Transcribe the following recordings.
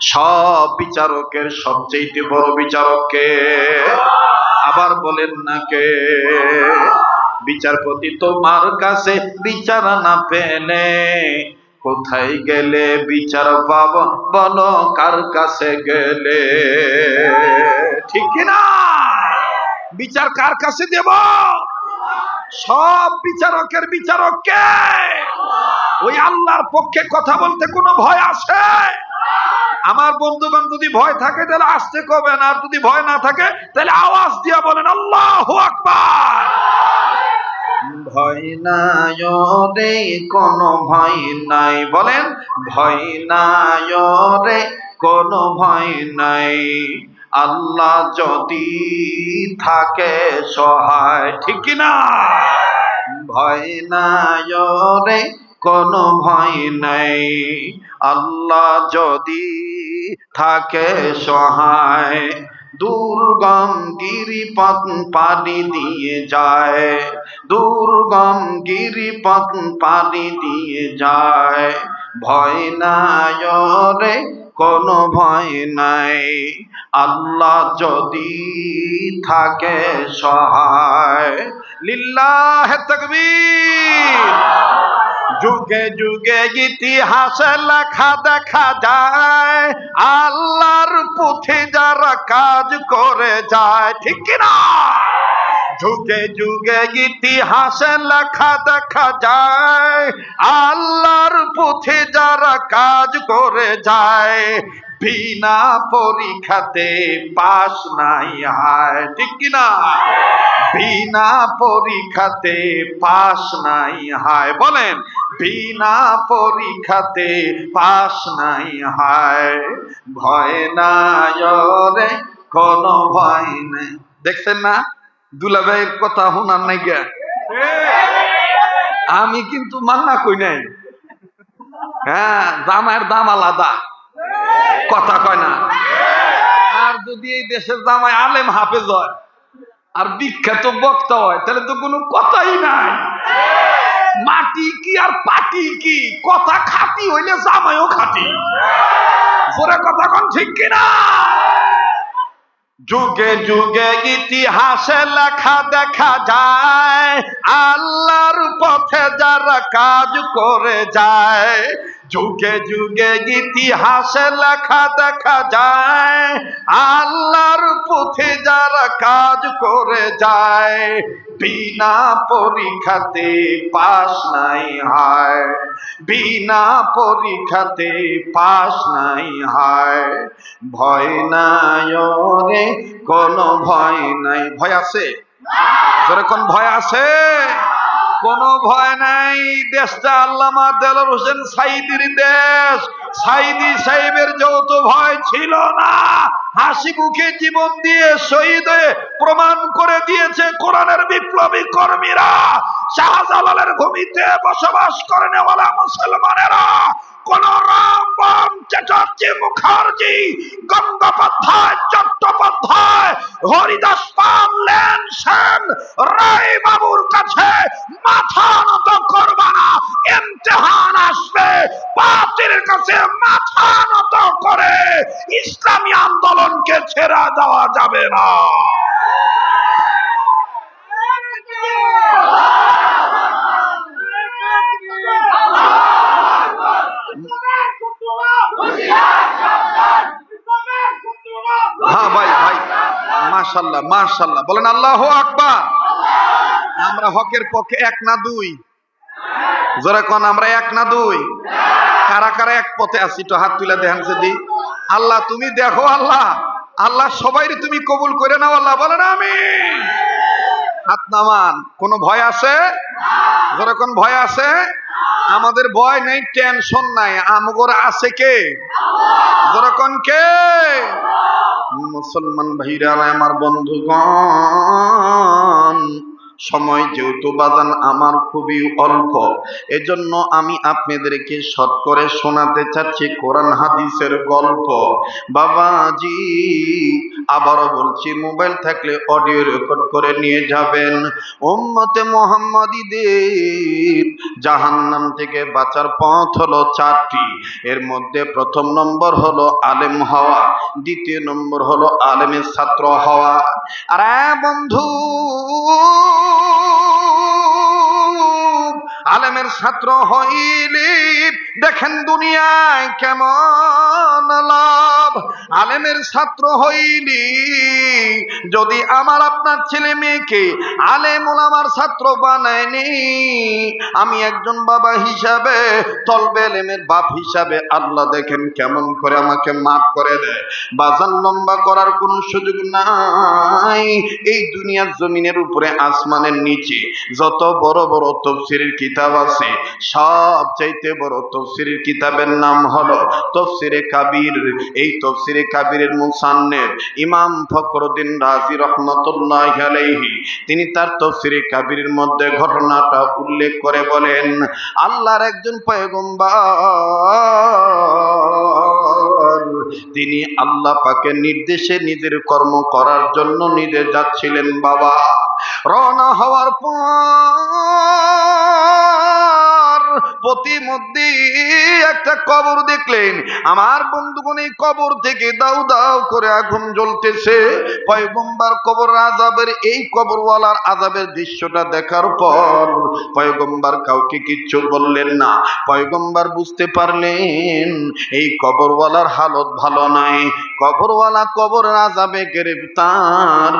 সব বিচারকের সবচেয়ে বড় বিচারককে। আবার বলেন না কে? বিচারপতি তোমার কাছে বিচার না পেলে কোথায় গেলে? বিচার পাব বলো কার কাছে গেলে? ঠিক না? বিচার কার কাছে দেব? সব বিচারকের বিচারককে। ওই আল্লাহর পক্ষে কথা বলতে কোনো ভয় আছে আমার বন্ধুগণ যদি ভয় থাকে তাহলে আসতে কবেন আর যদি ভয় না থাকে তাহলে আওয়াজ দিয়া বলেন আল্লাহ আকবার! ভয় নাই রে কোনো ভয় নাই। বলেন ভয় নাই রে কোনো ভয় নাই। আল্লাহ যদি থাকে সহায়। ঠিক না ভয় নাই রে কোনো ভয় নাই। আল্লাহ যদি থাকে সহায়, দুর্গম গিরিপথ পানি দিয়ে যায়, দুর্গম গিরিপথ পানি দিয়ে যায়। ভয় নাই রে কোনো ভয় নাই। আল্লাহ যদি থাকে সহায়, লিল্লাহ তাকবীর। যুগে যুগে ইতিহাসে লেখা দেখা যায়, আল্লাহর পুঁথি যারা কাজ করে যায়, ঠিক কিনা যুগে যুগে ইতিহাসে লেখা দেখা যায়, আল্লাহর পুঁথি যারা কাজ করে যায়, বিনা পরীক্ষাতে পাশ নাই হায়, ঠিক কিনা বিনা পরীক্ষাতে পাস নাই, হায়, বলেন, বিনা পরীক্ষাতে পাস নাই, হায়, ভয় নাই রে কোনো ভয় নেই। দেখছেন না? দুলাভাইয়ের কথা শোনার নাই গে আমি কিন্তু মান্না কই নাই। হ্যাঁ জামাইয়ের দাম আলাদা। কথা কয় না। আর যদি এই দেশের জামাই আলেম হাফেজ হয় আর বিখ্যাত বক্তা হয়, তাহলে তো কোনো কথাই নাই। মাটি কি আর পাটি কি? কথা খাটি হইলে জামাইও খাটি। জোরে কথা কন ঠিক কিনা? যুগে যুগে ইতিহাসে লেখা দেখা যায়, আল্লাহর পথে যারা কাজ করে যায় যুগে যুগে ইতিহাসে লেখা দেখা যায়। আল্লাহর পথে যারা কাজ করে যায় বিনা পরীক্ষাতে পাস নাই হায়। বিনা পরীক্ষাতে পাস নাই হায়। ভয় নাই রে কোনো ভয় নাই। ভয় আছে? যেরকম ভয় আছে কোনো ভয় নাই। দেশটা আল্লামা দেলোর হোসেন সাইদির দেশ। সাইদি সাহেবের যৌথ ভয় ছিল না। হাসি মুখে জীবন দিয়ে শহীদ প্রমাণ করে দিয়েছে কোরআনের বিপ্লবী কর্মীরা। শাহজালালের ভূমিতে বসবাস করে নেওয়ালা মুসলমানেরা। কোন রাম বাম চ্যাটার্জি, মুখার্জি, গঙ্গোপাধ্যায়, চট্টোপাধ্যায়, হরিদাস পাল, লেন রায় বাবুর কাছে মাথা নত করবা না, ইমতিহান আসবে। বাতিল কাছে মাথা নত করে ইসলামী আন্দোলনকে ছেড়া দেওয়া যাবে না। মাশাল্লাহ মাশাল্লাহ। বলেন আল্লাহ আকবার। আমরা হকের পক্ষে এক না দুই? জোরে কোন, আমরা এক না দুই? কারা কারা এক পথে আছি? তো হাত তুলে দেখেন যদি। আল্লাহ, তুমি দেখো আল্লাহ। আল্লাহ সবাই তুমি কবুল করে নাও আল্লাহ, বলেন আমি হাত নামান। কোনো ভয় আছে? যেরকম ভয় আছে? আমাদের ভয় নেই, টেনশন নাই। আমগর আছে কে? যেরকম কে? মুসলমান ভাইরা আমার বন্ধুগণ সময় যেহেতু বাজান আমার খুবই অল্প, এজন্য আমি আপনাদেরকে শর্ট করে শোনাতে চাচ্ছি কোরআন হাদিসের গল্প। বাবাজি, আবারও বলছি, মোবাইল থাকলে অডিও রেকর্ড করে নিয়ে যাবেন। উম্মতে মোহাম্মদীদের জাহান্নাম থেকে বাঁচার পথ হলো চারটি। এর মধ্যে প্রথম নম্বর হলো আলেম হওয়া, দ্বিতীয় নম্বর হলো আলেমের ছাত্র হওয়া। আর বন্ধু ছাত্র হইলি, দেখেন দুনিয়ায় কেমন লাভ। আলেমের ছাত্র হইলি, যদি আমার আপনার ছেলে মেয়েকে আলেম ওলামার ছাত্র বানায়নি, আমি একজন বাবা হিসাবে, তলবে এলেমের বাপ হিসাবে আল্লাহ দেখেন কেমন করে আমাকে মাফ করে দেয়। বাজার লম্বা করার কোনো সুযোগ নাই। এই দুনিয়ার জমিনের উপরে, আসমানের নিচে, যত বড় বড় তফসিরের কিতাব আছে সব চাইতে বড় তফসিরের কিতাবের নাম হলো তফসিরে কাবির। এই তফসিরে কাবিরের মুসান্নের ইমাম ফখরুদ্দিন রাজি রহমতুল্লাহ আলাইহি, তিনি তার তফসিরে কাবিরের মধ্যে ঘটনাটা উল্লেখ করে বলেন, আল্লাহর একজন পয়গম্বর, তিনি আল্লাহ পাকের নির্দেশে নিজের কর্ম করার জন্য নিজে যাচ্ছিলেন বাবা। রওনা হওয়ার পর প্রতিমধ্যে একটা কবর দেখলেন। আমার বন্ধুগণ এই কবর থেকে দাউ দাউ করে আগুন জ্বলতেছে। পয়গম্বার কবর আজাবের এই কবরওয়ালার আজাবের দৃশ্যটা দেখার পর কাউকে কিচ্ছু বললেন না। বুঝতে পারলেন, এই কবরওয়ালার হালত ভালো নাই। কবরওয়ালা কবর আজাবে গ্রেফতার।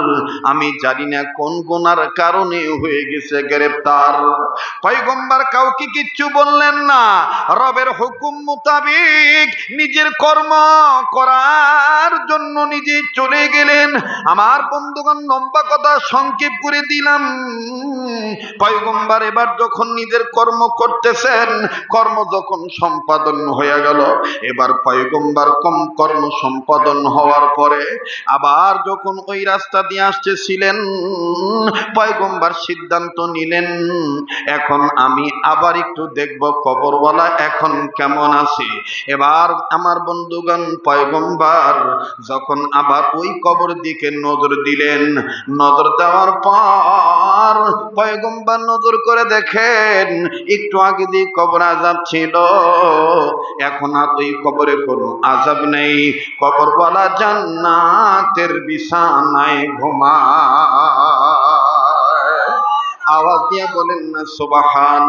আমি জানি না কোন গুনার কারণে হয়ে গেছে গ্রেফতার। পয়গম্বার কাউকে কিচ্ছু বললেন না, রবের হুকুম মোতাবেক নিজের কর্ম করার জন্য নিজে চলে গেলেন। আমার বন্ধুগণ, লম্বা কথা সংক্ষেপ করে দিলাম। পয়গম্বার এবার যখন নিজের কর্ম করতেছেন, কর্ম যখন সম্পাদন হয়ে গেল, এবার কম কর্ম সম্পাদন হওয়ার পরে আবার যখন ওই রাস্তা দিয়ে আসতেছিলেন, পয়গম্বার সিদ্ধান্ত নিলেন, এখন আমি আবার একটু দেখব কবরওয়ালা এখন কেমন আছে? এবার আমার বন্ধুগণ, পয়গম্বার, যখন আবার ওই কবর দিকে নজর দিলেন, নজর দেওয়ার পর পয়গম্বার নজর করে দেখেন, একটু আগে দিয়ে কবর আজাব ছিল, এখন আর ওই কবরে কোনো আজাব নেই। কবরওয়ালা জান্নাতের বিছানায় ঘুমায়। আওয়াজ দিয়ে বলেন না সুবাহান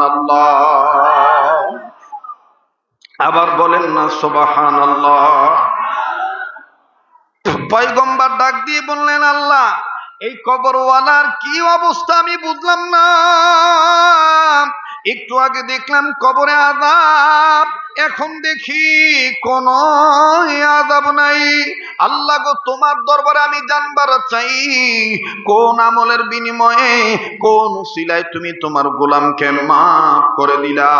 আবার বলেন না সুবাহান পয়গম্বার ডাক দিয়ে বললেন, আল্লাহ, এই কবরওয়ালার কি অবস্থা আমি বুঝলাম না। একটু আগে দেখলাম কবরে আদাব এখন দেখি কোন আদাব নাই। আল্লাহ গো, তোমার দরবারে আমি জানবার চাই, কোন আমলের বিনিময়ে কোন সিলায় তুমি তোমার গোলামকে মাফ করে দিলা।